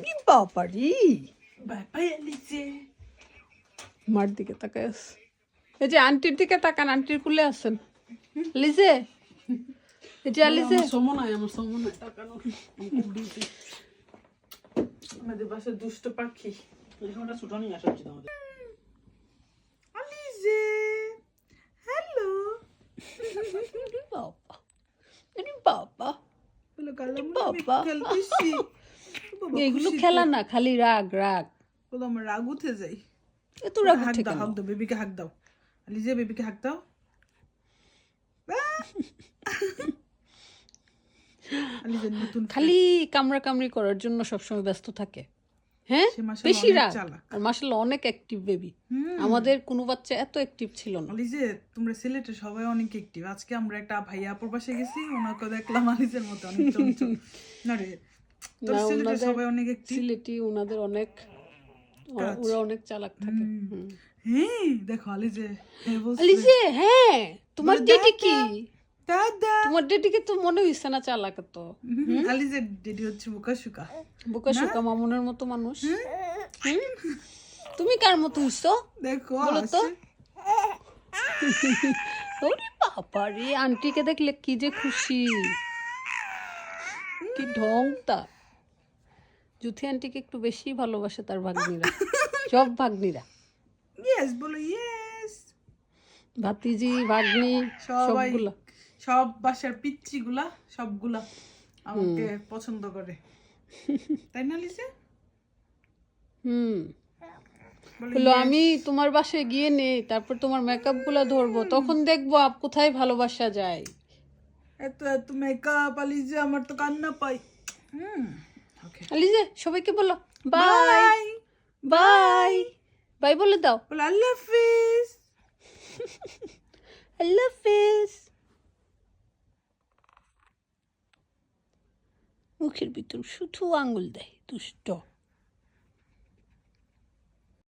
ওরে বাবারি? Bye bye মার দিকে তাকায় আছে এই যে আন্টির দিকে তাকান আন্টির কুলে আছেন। লিজে যে লিজে সময় নাই আমার সময় নাই busy। আমাদের বাসায় দুষ্ট পাখি। এখানটা ছুটো নিয়ে আসা উচিত আমাদের। আলিজে হ্যালো। বাবা। বাবা। বলো গালাম বাবা। এগুলো খেলা না খালি রাগ রাগ। বলো আমার রাগ উঠে যাই এত রাগ উঠে কেন? হাক দাও বেবিকে হাক দাও। আলিজে বেবিকে হাক দাও। খালি কামড়া কামড়ি করার জন্য সবসময় ব্যস্ত থাকে। হ্যাঁ? বেশি রাগ। আর মাসাল্লাহ অনেক অ্যাক্টিভ বেবি। আমাদের কোনো বাচ্চা এত অ্যাক্টিভ ছিল না। আলিজে তোমরা সিলেটে সবাই অনেক অ্যাক্টিভ আজকে আমরা একটা ভাইয়া আপুর পাশে গেছি ওনাকে দেখলাম আলিজের মতো অনেক চঞ্চল। না রে না, ওনাদের- অনেক সিলেটি ওনাদের অনেক ওরা- অনেক চালাক থাকে। হ্যাঁ দেখো আলিজে হ্যাঁ আলিজে হ্যাঁ তোমার ডেডি কি? দাদা। তোমার ডেডিকে তো মনে হইছে না চালাক তো। আলিজে দিদি হচ্ছে মামুনের মতো মানুষ। তুমি কার মতো হইছো? দেখো বলো তো। ওরে বাবা রে আন্টিকে দেখলে কি যে খুশি। কি ঢং তা জুথি আন্টিকে একটু বেশি ভালোবাসে তার ভাগ্নিরা। সব ভাগ্নিরা। ইয়েস বলো ইয়েস ভাতিজি ভাগ্নি সবগুলা। সব বাসার পিচ্ছি গুলা সবগুলা আমাকে পছন্দ করে। তাই না লিসে? হুম। বলো হলো আমি তোমার বাসায় গিয়ে নেই তারপর তোমার মেকআপগুলা ধরবো তখন দেখব আপ কোথায় ভালোবাসা যায়। এত এত মেকআপ আলিজে আমার তো কান্না পাই। হুম ওকে আলিজে সবাইকে বলো বাই বাই বাই বাই বলে দাও। বলো আল্লাহ হাফিজ আল্লাহ হাফেজ মুখের ভিতর শুধু আঙুল দেয় দুষ্ট।